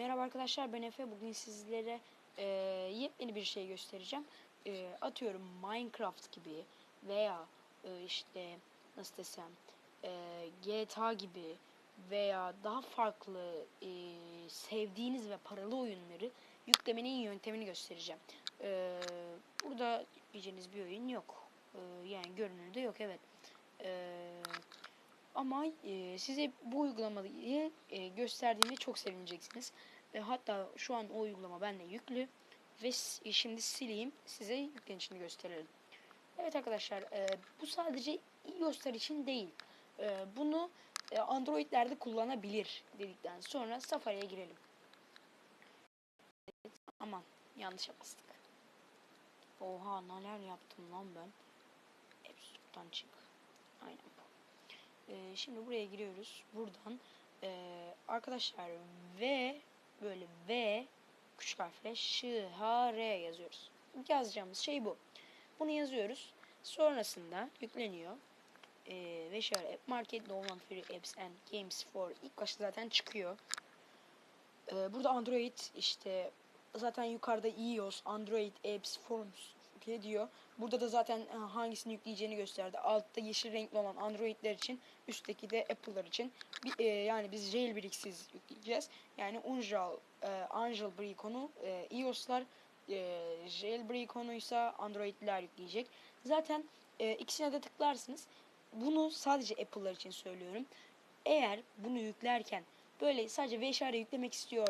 Merhaba arkadaşlar ben Efe. Bugün sizlere e, yepyeni bir şey göstereceğim. E, atıyorum Minecraft gibi veya e, işte nasıl desem e, GTA gibi veya daha farklı e, sevdiğiniz ve paralı oyunları yüklemenin yöntemini göstereceğim. E, burada yükleyeceğiniz bir oyun yok. E, yani görünürde yok evet. Eee ama e, size bu uygulamayı e, gösterdiğimde çok sevineceksiniz. E, hatta şu an o uygulama bende yüklü ve s- şimdi sileyim size yüklenişini gösterelim. Evet arkadaşlar e, bu sadece iOS'lar için değil. E, bunu e, Android'lerde kullanabilir dedikten sonra Safari'ye girelim. Evet, aman yanlışa bastık. Oha neler yaptım lan ben. Appstore'dan çık. Aynen Ee, şimdi buraya giriyoruz. Buradan ee, arkadaşlar V böyle V küçük harfle Ş H R yazıyoruz. Yazacağımız şey bu. Bunu yazıyoruz. Sonrasında yükleniyor. Ee, ve şöyle App Market Download Free Apps and Games for ilk başta zaten çıkıyor. Ee, burada Android işte zaten yukarıda iOS, Android Apps Forums diye diyor. Burada da zaten e, hangisini yükleyeceğini gösterdi. Altta yeşil renkli olan Android'ler için, üstteki de Apple'lar için. Bir, e, yani biz jailbreak'siz yükleyeceğiz. Yani Unreal, e, Angel Breakon'u e, iOS'lar, e, jailbreakon'u ise Android'ler yükleyecek. Zaten e, ikisine de tıklarsınız. Bunu sadece Apple'lar için söylüyorum. Eğer bunu yüklerken böyle sadece VSHR yüklemek istiyor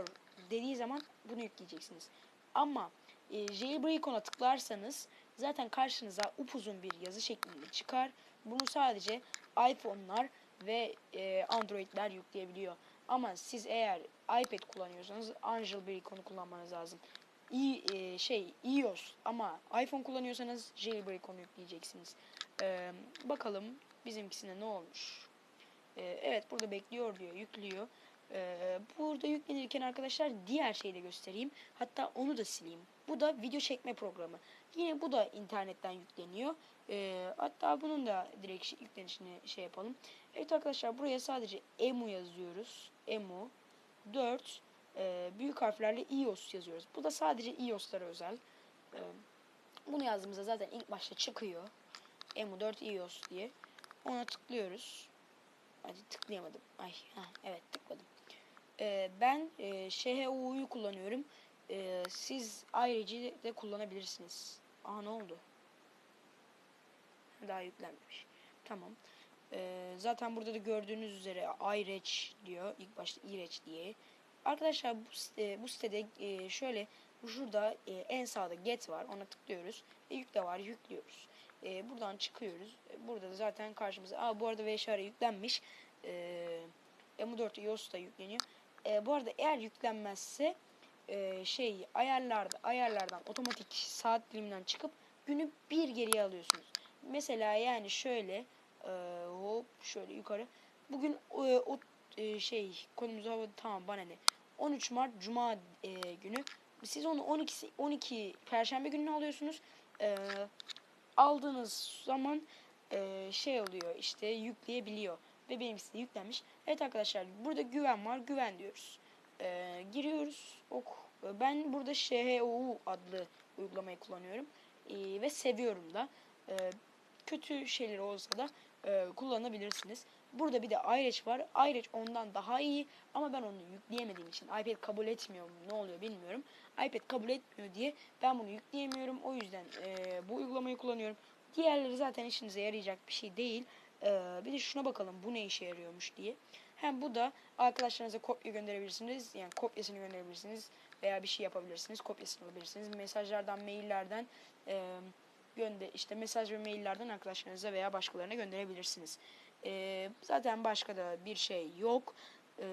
dediği zaman bunu yükleyeceksiniz. Ama e, jailbreakon'a tıklarsanız zaten karşınıza upuzun bir yazı şeklinde çıkar. Bunu sadece iPhone'lar ve e, Android'ler yükleyebiliyor. Ama siz eğer iPad kullanıyorsanız Angel Breakon'u kullanmanız lazım. İyi e, şey iOS ama iPhone kullanıyorsanız jailbreakon'u yükleyeceksiniz. E, bakalım bizimkisine ne olmuş. E, evet burada bekliyor diyor, yüklüyor. Ee, burada yüklenirken arkadaşlar diğer şeyi de göstereyim. Hatta onu da sileyim. Bu da video çekme programı. Yine bu da internetten yükleniyor. Ee, hatta bunun da direkt yüklenişini şey yapalım. Evet arkadaşlar buraya sadece emu yazıyoruz. Emu 4 e, büyük harflerle iOS yazıyoruz. Bu da sadece iOS'lara özel. Ee, bunu yazdığımızda zaten ilk başta çıkıyor. Emu 4 iOS diye. Ona tıklıyoruz. Hadi tıklayamadım. Ay, heh, evet tıkladım. Ee, ben e, SHU'yu kullanıyorum. Ee, siz ayrıca de kullanabilirsiniz. Aha ne oldu? Daha yüklenmemiş. Tamam. Ee, zaten burada da gördüğünüz üzere iReach diyor. İlk başta iReach diye. Arkadaşlar bu, site, bu sitede e, şöyle şurada e, en sağda get var. Ona tıklıyoruz. E, yükle var. Yüklüyoruz. E, buradan çıkıyoruz. E, burada da zaten karşımıza. Aa bu arada VSHR yüklenmiş. E, M4 iOS da yükleniyor. E, bu arada eğer yüklenmezse e, şey ayarlarda ayarlardan otomatik saat diliminden çıkıp günü bir geriye alıyorsunuz. Mesela yani şöyle e, hop şöyle yukarı. Bugün e, o e, şey konumuz hava tamam bana ne. 13 Mart Cuma e, günü. Siz onu 12 12 Perşembe gününe alıyorsunuz. E, aldığınız zaman e, şey oluyor işte yükleyebiliyor ve benimkisi de yüklenmiş. Evet arkadaşlar burada güven var. Güven diyoruz. Ee, giriyoruz. Ok. Ben burada SHOU adlı uygulamayı kullanıyorum. Ee, ve seviyorum da. Ee, kötü şeyler olsa da e, kullanabilirsiniz. Burada bir de iReach var. iReach ondan daha iyi ama ben onu yükleyemediğim için iPad kabul etmiyor mu ne oluyor bilmiyorum. iPad kabul etmiyor diye ben bunu yükleyemiyorum. O yüzden e, bu uygulamayı kullanıyorum. Diğerleri zaten işinize yarayacak bir şey değil. Ee, bir de şuna bakalım bu ne işe yarıyormuş diye. Hem bu da arkadaşlarınıza kopya gönderebilirsiniz. Yani kopyasını gönderebilirsiniz veya bir şey yapabilirsiniz. Kopyasını alabilirsiniz. Mesajlardan, maillerden e, gönde işte mesaj ve maillerden arkadaşlarınıza veya başkalarına gönderebilirsiniz. E, zaten başka da bir şey yok. E,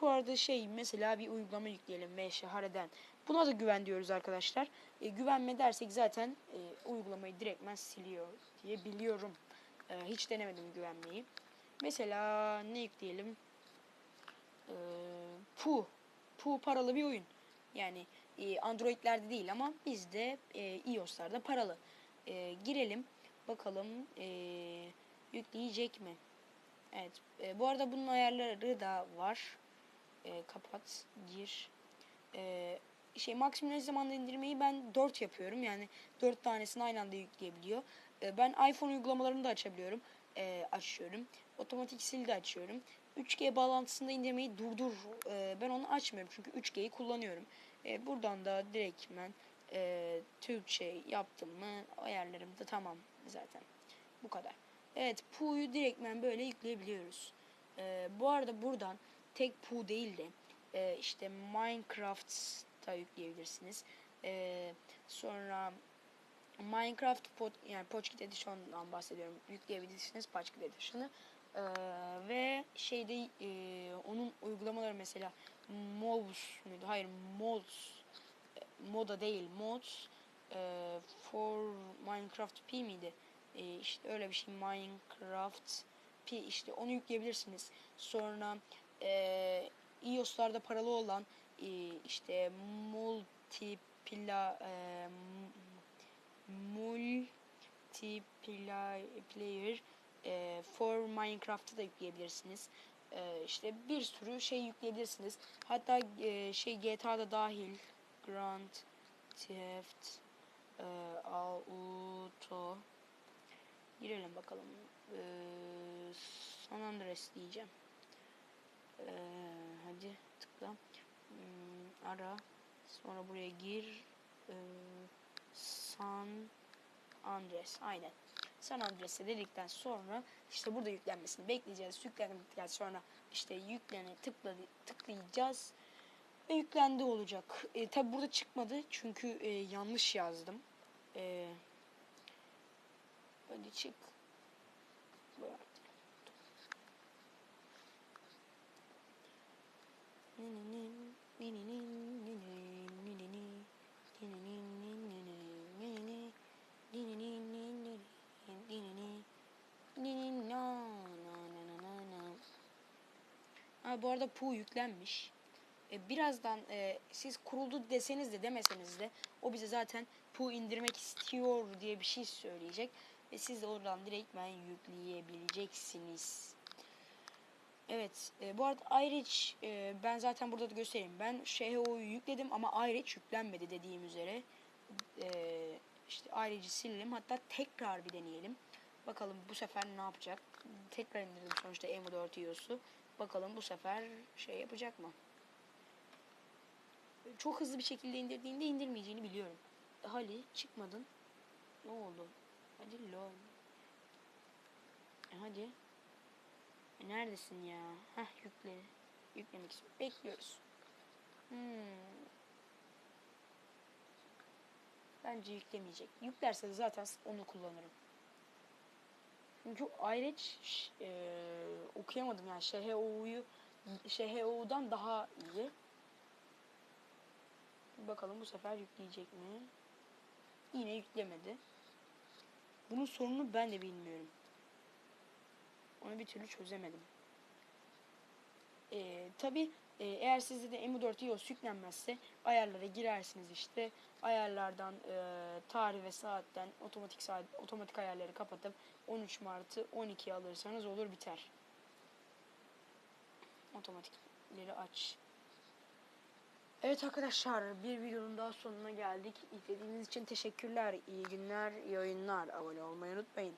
bu arada şey mesela bir uygulama yükleyelim ve şehareden. Buna da güven diyoruz arkadaşlar. E, güvenme dersek zaten e, uygulamayı direktmen siliyor diye biliyorum. Ee, hiç denemedim güvenmeyi. Mesela ne yükleyelim? Ee, Pu. Pu paralı bir oyun. Yani e, Android'lerde değil ama bizde e, iOS'larda paralı. E, girelim. Bakalım e, yükleyecek mi? Evet. E, bu arada bunun ayarları da var. e, kapat, gir. E, şey maksimum zamanda indirmeyi ben 4 yapıyorum. Yani 4 tanesini aynı anda yükleyebiliyor. E, ben iPhone uygulamalarını da açabiliyorum. E, açıyorum. Otomatik sil de açıyorum. 3G bağlantısında indirmeyi durdur. E, ben onu açmıyorum çünkü 3G'yi kullanıyorum. E, buradan da direktmen e, Türkçe yaptım mı ayarlarım da tamam zaten. Bu kadar. Evet Pu'yu direktmen böyle yükleyebiliyoruz. E, bu arada buradan tek Pu değil de e, işte Minecraft da yükleyebilirsiniz. E, sonra Minecraft pod, yani Pocket Edition'dan bahsediyorum. Yükleyebilirsiniz Pocket Edition'ı. Ee, ve şeyde e, onun uygulamaları mesela Mods muydu? Hayır Mods Moda değil Mods e, for Minecraft P miydi? E, işte öyle bir şey Minecraft P işte onu yükleyebilirsiniz. Sonra e, iOS'larda paralı olan işte multipla e, multiplayer e, for Minecraft'ı da yükleyebilirsiniz. E, işte bir sürü şey yükleyebilirsiniz. Hatta e, şey GTA'da dahil Grand Theft e, Auto girelim bakalım. E, San Andreas diyeceğim. E, hadi tıkla. Hmm, ara. Sonra buraya gir. E, San Andres. Aynen. San Andres'e dedikten sonra işte burada yüklenmesini bekleyeceğiz. Yüklendikten sonra işte yüklene tıkladı, tıklayacağız. Ve yüklendi olacak. E, Tabi burada çıkmadı çünkü e, yanlış yazdım. E, hadi çık. Bırak. Bu arada Pu yüklenmiş. E, birazdan e, siz kuruldu deseniz de demeseniz de o bize zaten Pu indirmek istiyor diye bir şey söyleyecek. Ve siz de oradan direktmen yükleyebileceksiniz. Evet. E, bu arada iReach e, ben zaten burada da göstereyim. Ben SHO'yu yükledim ama iReach yüklenmedi dediğim üzere. E, işte iReach'i silelim. Hatta tekrar bir deneyelim. Bakalım bu sefer ne yapacak. Tekrar indirdim sonuçta M4 iOS'u. Bakalım bu sefer şey yapacak mı? Çok hızlı bir şekilde indirdiğinde indirmeyeceğini biliyorum. Hali çıkmadın. Ne oldu? Hadi lol. E hadi. E neredesin ya? Heh yükle. Yüklemek istiyorum. Bekliyoruz. Hmm. Bence yüklemeyecek. Yüklerse zaten onu kullanırım. Çünkü Ayreç e, okuyamadım yani SHO'yu SHO'dan daha iyi. Bakalım bu sefer yükleyecek mi? Yine yüklemedi. Bunun sorununu ben de bilmiyorum. Onu bir türlü çözemedim. Ee, Tabi e, eğer sizde de M4 iOS yüklenmezse ayarlara girersiniz işte. Ayarlardan e, tarih ve saatten otomatik saat otomatik ayarları kapatıp 13 Mart'ı 12'ye alırsanız olur biter. Otomatikleri aç. Evet arkadaşlar bir videonun daha sonuna geldik. İzlediğiniz için teşekkürler. İyi günler, iyi oyunlar. Abone olmayı unutmayın.